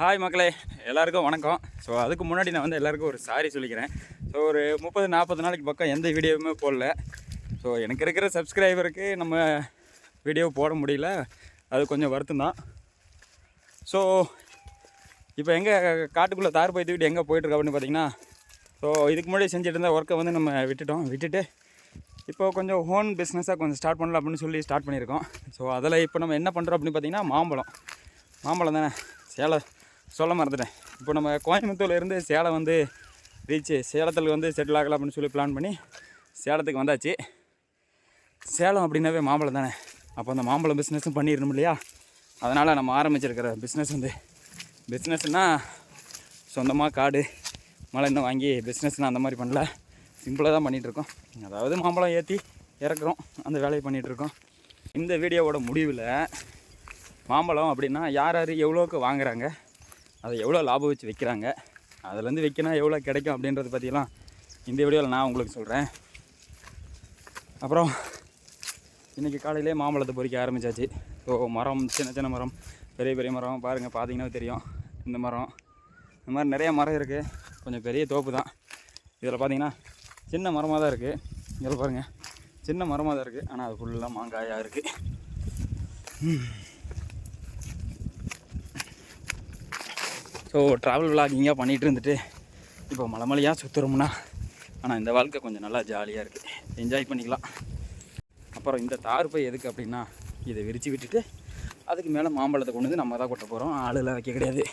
Hi மக்களே எல்லாருக்கும் வணக்கம். ஸோ அதுக்கு முன்னாடி நான் வந்து எல்லாருக்கும் ஒரு சாரி சொல்லிக்கிறேன். ஸோ ஒரு முப்பது நாற்பது நாளைக்கு பக்கம் எந்த வீடியோவுமே போடல. ஸோ எனக்கு இருக்கிற சப்ஸ்கிரைபருக்கு நம்ம வீடியோ போட முடியல. அது கொஞ்சம் வருத்தம் தான் ஸோ இப்போ எங்கே காட்டுக்குள்ளே தார் போய் தூக்கிட்டு எங்கே போயிட்டுருக்க அப்படின்னு பார்த்தீங்கன்னா ஸோ இதுக்கு முன்னாடி செஞ்சுட்டு இருந்த ஒர்க்கை வந்து நம்ம விட்டுட்டோம். விட்டுட்டு இப்போ கொஞ்சம் ஹோன் பிஸ்னஸாக கொஞ்சம் ஸ்டார்ட் பண்ணலாம் அப்படின்னு சொல்லி ஸ்டார்ட் பண்ணியிருக்கோம். ஸோ அதில் இப்போ நம்ம என்ன பண்ணுறோம் அப்படின்னு பார்த்தீங்கன்னா மாம்பழம். மாம்பழம் தானே? சேலம். சொல்ல மறந்துட்டேன். இப்போ நம்ம கோயம்புத்தூர்ல இருந்து சேலம் வந்து ரீச் சேலத்தில் வந்து செட்டில் ஆகலாம் அப்படின்னு சொல்லி பிளான் பண்ணி சேலத்துக்கு வந்தாச்சு. சேலம் அப்படின்னாவே மாம்பழம் தானே. அப்போ அந்த மாம்பழம் பிஸ்னஸும் பண்ணிடணும் இல்லையா? அதனால் நம்ம ஆரம்பிச்சிருக்கிற பிஸ்னஸ் வந்து பிஸ்னஸ்னால் சொந்தமாக காடு மழை இன்னும் வாங்கி பிஸ்னஸ்னால் அந்த மாதிரி பண்ணல. சிம்பிளாக தான் பண்ணிகிட்ருக்கோம் அதாவது மாம்பழம் ஏற்றி இறக்குறோம். அந்த வேலையை பண்ணிகிட்ருக்கோம் இந்த வீடியோவோட முடிவில் மாம்பழம் அப்படின்னா யார் யார் எவ்வளோக்கு வாங்குறாங்க? அதை எவ்வளோ லாபம் வச்சு விற்கிறாங்க அதுலேருந்து விற்கினா எவ்வளோ கிடைக்கும் அப்படின்றத பற்றிலாம் இந்த வீடியோவில் நான் உங்களுக்கு சொல்கிறேன். அப்புறம் இன்றைக்கி காலையிலே மாம்பழத்தை பொறிக்க ஆரம்பித்தாச்சு ஸோ மரம் சின்ன சின்ன மரம் பெரிய பெரிய மரம் பாருங்கள் பார்த்தீங்கன்னா தெரியும். இந்த மரம் இந்த மாதிரி நிறைய மரம் இருக்குது கொஞ்சம் பெரிய தோப்பு தான். இதில் பார்த்தீங்கன்னா சின்ன மரமாக தான் இருக்குது இதில் பாருங்கள் சின்ன மரமாக தான் இருக்குது ஆனால் அது ஃபுல்லாக மாங்காயாக இருக்குது ஸோ ட்ராவல் விளாகிங்காக பண்ணிகிட்டு இருந்துட்டு இப்போ மலை மலையாக சுற்றுறோம்னா ஆனால் இந்த வாழ்க்கை கொஞ்சம் நல்லா ஜாலியாக இருக்குது என்ஜாய் பண்ணிக்கலாம். அப்புறம் இந்த தார் போய் எதுக்கு அப்படின்னா இதை விரித்து விட்டுட்டு அதுக்கு மேலே மாம்பழத்தை கொண்டு வந்து நம்ம தான் கொட்ட போகிறோம் ஆளுலாம் வைக்க கிடையாது.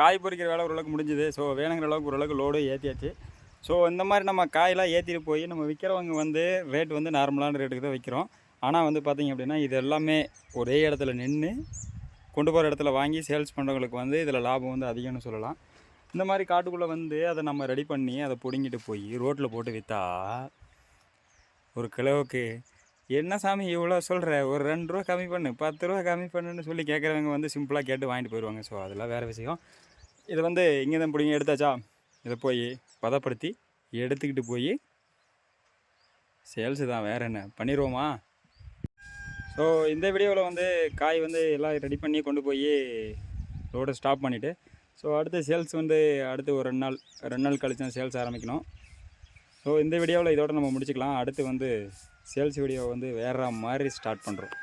காய் பொறிக்கிற வேலை ஓரளவுக்கு முடிஞ்சுது. ஸோ வேணுங்கிற அளவுக்கு ஓரளவுக்கு லோடு ஏற்றியாச்சு ஸோ இந்த மாதிரி நம்ம காயெல்லாம் ஏற்றிட்டு போய் நம்ம விற்கிறவங்க வந்து ரேட் வந்து நார்மலான ரேட்டுக்கு தான் விற்கிறோம் ஆனால் வந்து பார்த்திங்க அப்படின்னா இது எல்லாமே ஒரே இடத்துல நின்று கொண்டு போகிற இடத்துல வாங்கி சேல்ஸ் பண்ணுறவங்களுக்கு வந்து இதில் லாபம் வந்து அதிகம்னு சொல்லலாம். இந்த மாதிரி காட்டுக்குள்ளே வந்து அதை நம்ம ரெடி பண்ணி அதை பிடுங்கிட்டு போய் ரோட்டில் போட்டு விற்றா ஒரு கிலோவுக்கு என்ன சாமி இவ்வளோ சொல்கிற ஒரு ரெண்டு ரூபா கம்மி பண்ணு பத்து ரூபா கம்மி பண்ணுன்னு சொல்லி கேட்குறவங்க வந்து சிம்பிளாக கேட்டு வாங்கிட்டு போயிடுவாங்க ஸோ அதெல்லாம் வேறு விஷயம். இது வந்து இங்கே தான் பிடிங்க எடுத்தாச்சா? இதை போய் பதப்படுத்தி எடுத்துக்கிட்டு போய் சேல்ஸு தான் வேறு என்ன? பண்ணிடுவோமா ஸோ இந்த வீடியோவில் வந்து காய் வந்து எல்லாம் ரெடி பண்ணி கொண்டு போய் லோடை ஸ்டாப் பண்ணிவிட்டு ஸோ அடுத்து சேல்ஸ் வந்து அடுத்து ஒரு ரெண்டு நாள் ரெண்டு நாள் கழிச்சு தான் சேல்ஸ் ஆரம்பிக்கணும். ஸோ இந்த வீடியோவில் இதோட நம்ம முடிச்சுக்கலாம். அடுத்து வந்து சேல்ஸ் வீடியோ வந்து வேறு மாதிரி ஸ்டார்ட் பண்ணுறோம்